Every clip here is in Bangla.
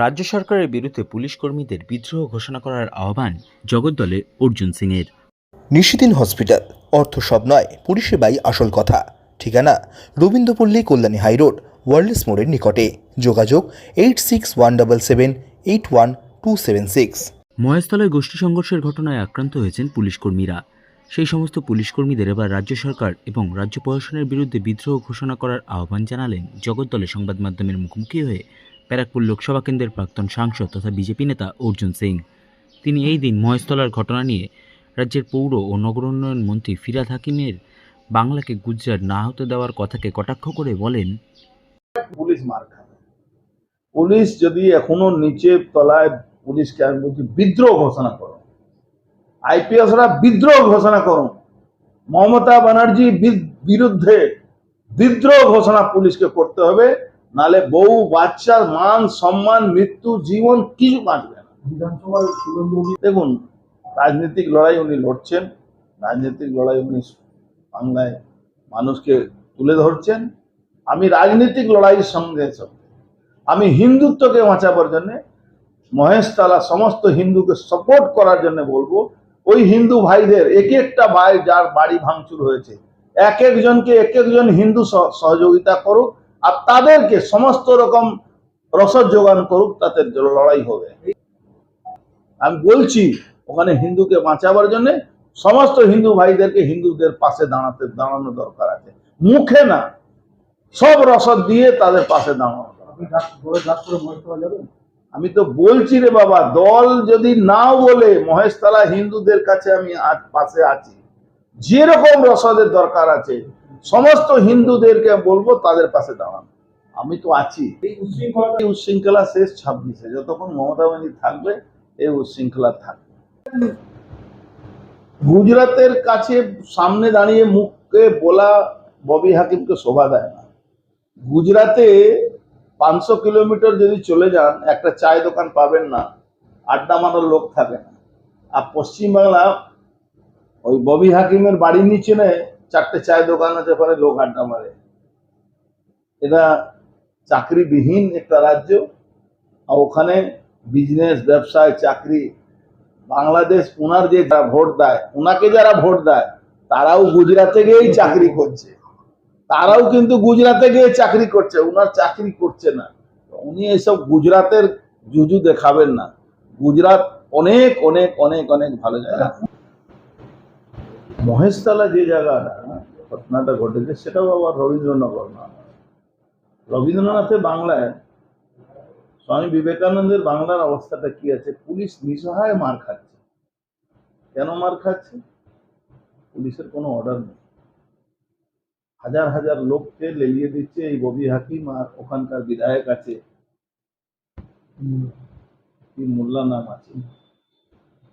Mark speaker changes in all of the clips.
Speaker 1: রাজ্য সরকারের বিরুদ্ধে পুলিশ কর্মীদের বিদ্রোহ ঘোষণা করার আহ্বান জগদ্দলে অর্জুন সিংয়ের।
Speaker 2: নিশিদিন হসপিটাল অর্থ সব নয় পরিষেবাই আসল কথা। ঠিকানা রবীন্দ্রপল্লী কল্যাণী হাইরোড ওয়ার্ল্ডস মোড়ের নিকটে। যোগাযোগ eight six one double seven eight one two seven six.
Speaker 1: মহেশতলায় গোষ্ঠী সংঘর্ষের ঘটনায় আক্রান্ত হয়েছেন পুলিশ কর্মীরা। সেই সমস্ত পুলিশ কর্মীদের এবার রাজ্য সরকার এবং রাজ্য প্রশাসনের বিরুদ্ধে বিদ্রোহ ঘোষণা করার আহ্বান জানালেন জগদ্দলে সংবাদ মাধ্যমের মুখোমুখি হয়ে ব্যারাকপুর লোকসভা কেন্দ্রের প্রাক্তন সাংসদ তথা বিজেপি নেতা অর্জুন সিং। তিনি এই দিন মহেশতলার ঘটনা নিয়ে রাজ্যের পৌর ও নগর উন্নয়ন মন্ত্রী ফিরাদ হাকিমের বাংলাকে গুজরাট না হতে দেওয়ার কথাকে কটাক্ষ করে বলেন,
Speaker 3: পুলিশ মার পুলিশ যদি এখনও নিচে তলায় পুলিশকে আমি বলছি, বিদ্রোহ ঘোষণা করো। আইপিএসরা বিদ্রোহ ঘোষণা করো মমতা ব্যানার্জি বিরুদ্ধে বিদ্রোহ ঘোষণা পুলিশকে করতে হবে। নালে বউ বাচ্চার মান সম্মান মৃত্যু জীবন কিছু বাঁচবে না। দেখুন রাজনৈতিক লড়াই উনি লড়ছেন রাজনৈতিক লড়াই উনি বাংলায় মানুষকে তুলে ধরছেন। আমি রাজনৈতিক লড়াইয়ের সঙ্গে সঙ্গে আমি হিন্দুত্বকে বাঁচাবার জন্য মহেশতলা সমস্ত হিন্দুকে সাপোর্ট করার জন্য বলব ওই হিন্দু ভাইদের এক একটা ভাই যার বাড়ি ভাঙচুর হয়েছে এক একজনকে এক একজন হিন্দু সহ- সহযোগিতা করুক আর তাদেরকে সমস্ত রকম রসদ যোগান করুক তাতে লড়াই হবে। আমি বলছি ওখানে হিন্দুকে বাঁচাবার জন্য সমস্ত হিন্দু ভাইদেরকে হিন্দুদের পাশে দাঁড়াতে দাঁড়ানো দরকার আছে। মুখে না সব রসদ দিয়ে তাদের পাশে দাঁড়ানো। আমি তো বলছি রে বাবা দল যদি নাও বলে মহেশতলা হিন্দুদের কাছে আমি পাশে আছি। যেরকম রসদের দরকার আছে সমস্ত হিন্দুদেরকে বলব তাদের পাশে দাঁড়ানো। আমি তো আছি। এই উচ্ছৃঙ্খলা শেষ ছাব্বিশে। যতক্ষণ মমতা ব্যানার্জি থাকবে এই উচ্ছৃঙ্খলা থাকবে। গুজরাতের কাছে সামনে দাঁড়িয়ে মুখকে বলা ববি হাকিমকে শোভা দেয় না। গুজরাতে পাঁচশো কিলোমিটার যদি চলে যান একটা চায় দোকান পাবেন না আড্ডা মারার লোক থাকে না। আর পশ্চিমবাংলা ওই ববি হাকিমের বাড়ির নিচে নে চারটে চায় দোকান আছে ওখানে লোক আড্ডা মারে। এটা চাকরিবিহীন একটা রাজ্য, আর ওখানে বিজনেস ব্যবসায় চাকরি। বাংলাদেশ ওনার যে ভোট দেয় ওনাকে যারা ভোট দেয়, তারাও গুজরাটে গিয়েই চাকরি করছে। তারাও কিন্তু গুজরাটে গিয়ে চাকরি করছে ওনার চাকরি করছে না। উনি এসব গুজরাটের জুজু দেখাবেন না। গুজরাট অনেক অনেক অনেক অনেক ভালো জায়গা। মহেশতলা যে জায়গাটা ঘটনাটা ঘটেছে, সেটাও আবার রবীন্দ্রনগর না। রবীন্দ্রনাথের বাংলায় স্বামী বিবেকানন্দের বাংলার অবস্থাটা কি আছে? পুলিশ নিসহায় মার খাচ্ছে। কেন মার খাচ্ছে? পুলিশের কোনো অর্ডার নেই। হাজার হাজার লোককে লেলিয়ে দিচ্ছে এই ববি হাকিম, আর ওখানকার বিধায়ক আছে। কি মোল্লা নাম আছে?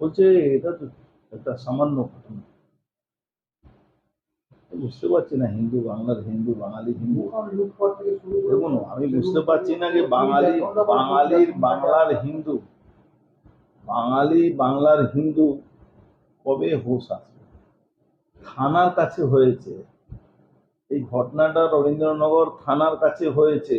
Speaker 3: বলছে, এটা তো একটা সামান্য ঘটনা। বুঝতে পারছি না হিন্দু, বাংলার হিন্দু, বাঙালি হিন্দু। দেখুন, আমি বুঝতে পারছি না যে বাঙালি, বাঙালির বাংলার হিন্দু, বাঙালি বাংলার হিন্দু কবে হোস আসবে থানার কাছে হয়েছে। এই ঘটনাটা রবীন্দ্রনগর থানার কাছে হয়েছে।